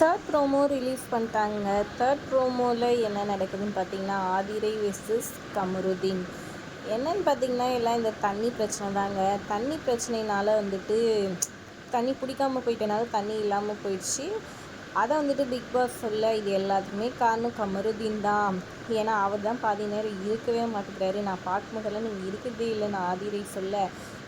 Third promo release பண்ணிட்டாங்க. Third ப்ரோமோவில் என்ன நடக்குதுன்னு பார்த்தீங்கன்னா ஆதிரை வெர்சஸ் கமருதீன். என்னன்னு பார்த்தீங்கன்னா எல்லாம் இந்த தண்ணி பிரச்சனை தாங்க. தண்ணி பிரச்சனைனால வந்துட்டு தண்ணி பிடிக்காமல் போயிட்டனால தண்ணி இல்லாமல் போயிடுச்சு. அதை வந்துட்டு பிக் பாஸ் சொல்ல இது எல்லாத்துக்குமே காரணம் கமருதீன் தான். ஏன்னா அவர் தான் பாதி நேரம் இருக்கவே மாட்டேங்கிறாரு. நான் பார்க்கும்போதெல்லாம் நீங்கள் இருக்கிறதே இல்லை நான் ஆதிரை சொல்ல.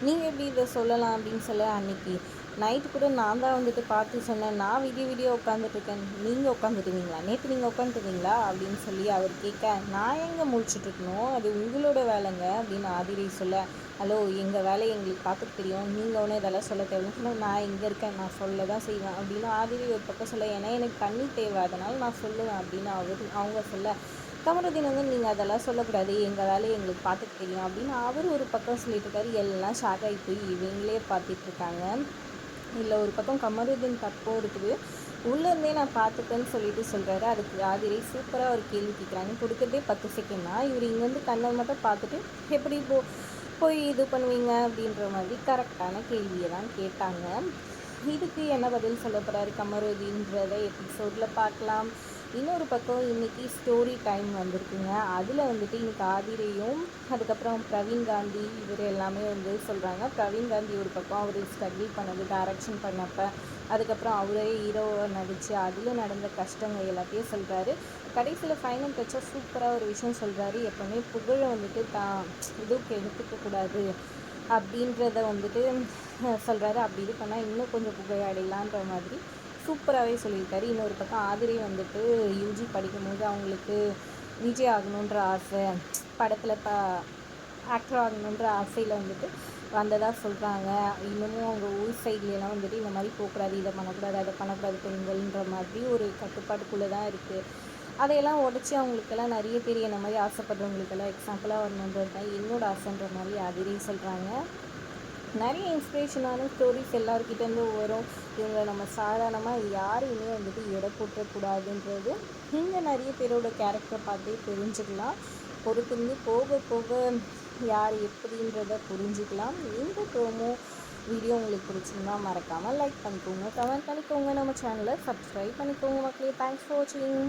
நீங்கள் எப்படி இதை சொல்லலாம் அப்படின்னு சொல்ல அன்னைக்கு நைட்டு கூட நான் தான் வந்துட்டு பார்த்து சொன்னேன் நான் விடிய விடிய உட்காந்துட்ருக்கேன் நீங்கள் உட்காந்துட்டுருந்தீங்களா நேற்று நீங்கள் உட்காந்துருக்கீங்களா அப்படின்னு சொல்லி அவர் கேட்க நான் எங்கே முடிச்சுட்ருக்கணும் அது உங்களோட வேலைங்க. அப்படின்னு ஆதிரி சொல்ல ஹலோ எங்கள் வேலையை எங்களுக்கு பார்த்துட்டு தெரியும். நீங்கள் ஒன்றும் இதெல்லாம் சொல்ல தேவையில்லை. நான் இங்கே இருக்கேன். நான் சொல்ல தான் செய்வேன். அப்படின்னு ஆதிரி ஒரு பக்கம் சொல்ல ஏன்னா எனக்கு தண்ணி தேவை. அதனால் நான் சொல்லுவேன். அப்படின்னு அவர் அவங்க சொல்ல கமருதீன் வந்து நீங்கள் அதெல்லாம் சொல்லக்கூடாது. எங்கள் வேலையை எங்களுக்கு பார்த்துட்டு தெரியும். அப்படின்னு அவர் ஒரு பக்கம் சொல்லிட்டு இருக்காரு. எல்லாம் ஷாக் ஆகி போய் இவங்களே பார்த்துட்ருக்காங்க இல்லை ஒரு பக்கம் கமருதீன் தப்போ இருக்குது. உள்ளேருந்தே நான் பார்த்துப்பேன்னு சொல்லிட்டு சொல்கிறாரு அதுக்கு ஆதிரை சூப்பராக ஒரு கேள்வி கேட்குறாங்க கொடுக்குறதே பத்து செகண்ட் தான். இவர் இங்கேருந்து கண்ணை மட்டும் பார்த்துட்டு எப்படி போ போய் இது பண்ணுவீங்க? அப்படின்ற மாதிரி கரெக்டான கேள்வியை தான் கேட்டாங்க. இதுக்கு என்ன பதில் சொல்ல போகிறாரு கமருதீன்றதை எபிசோடில் பார்க்கலாம். இன்னொரு பக்கம் இன்றைக்கி ஸ்டோரி டைம் வந்திருக்குங்க. அதில் வந்துட்டு இன்னைக்கு ஆதிரையும் அதுக்கப்புறம் பிரவீன் காந்தி இவர் எல்லாமே வந்து சொல்கிறாங்க பிரவீன் காந்தி ஒரு பக்கம் அவர் ஸ்ட்ரகிள் பண்ணது டைரக்ஷன் பண்ணப்போ அதுக்கப்புறம் அவரே ஹீரோவை நடித்து அதில் நடந்த கஷ்டங்கள் எல்லாத்தையும் சொல்கிறாரு கடைசியில் ஃபைனல் டச்சாக சூப்பராக ஒரு விஷயம் சொல்கிறாரு எப்போவுமே புகழை வந்துட்டு தான் இதுக்கு எடுத்துக்கக்கூடாது அப்படின்றத வந்துட்டு சொல்கிறாரு அப்படி இது பண்ணால் இன்னும் கொஞ்சம் புகழ் அடையலான்ற மாதிரி சூப்பராகவே சொல்லியிருக்காரு. இன்னொரு பக்கம் ஆதிரி வந்துட்டு யூஜி படிக்கும்போது அவங்களுக்கு விஜய் ஆகணுன்ற ஆசை படத்தில் ப ஆக்டர் ஆகணுன்ற ஆசையில் வந்துட்டு வந்ததாக சொல்கிறாங்க இன்னமும் அவங்க ஊர் சைட்லலாம் வந்துட்டு இந்த மாதிரி போகக்கூடாது இதை பண்ணக்கூடாது அதை பண்ணக்கூடாது பெண்கள்ன்ற மாதிரி ஒரு கட்டுப்பாட்டுக்குள்ளே தான் இருக்குது அதையெல்லாம் உடச்சி அவங்களுக்கெல்லாம் நிறைய பேர் என்ன மாதிரி ஆசைப்படுறவங்களுக்கெல்லாம் எக்ஸாம்பிளாக வரணுன்றது தான் என்னோடய ஆசைன்ற மாதிரி ஆதிரியும் சொல்கிறாங்க நிறைய இன்ஸ்பிரேஷனான ஸ்டோரிஸ் எல்லாருக்கிட்டேருந்து வரும். இவங்களை நம்ம சாதாரணமாக யாரையுமே வந்துட்டு எடை போட்டக்கூடாதுன்றது. இங்கே நிறைய பேரோட கேரக்டரை பார்த்தே தெரிஞ்சுக்கலாம். பொறுத்திருந்து போக போக யார் எப்படின்றத புரிஞ்சுக்கலாம். இந்த ப்ரோமோ வீடியோ உங்களுக்கு பிடிச்சிருந்தா மறக்காமல் லைக் பண்ணிக்கோங்க. கமெண்ட் பண்ணிக்கோங்க. நம்ம சேனலை சப்ஸ்கிரைப் பண்ணிக்கோங்க மக்களே. தேங்க்ஸ் ஃபார் வாட்சிங்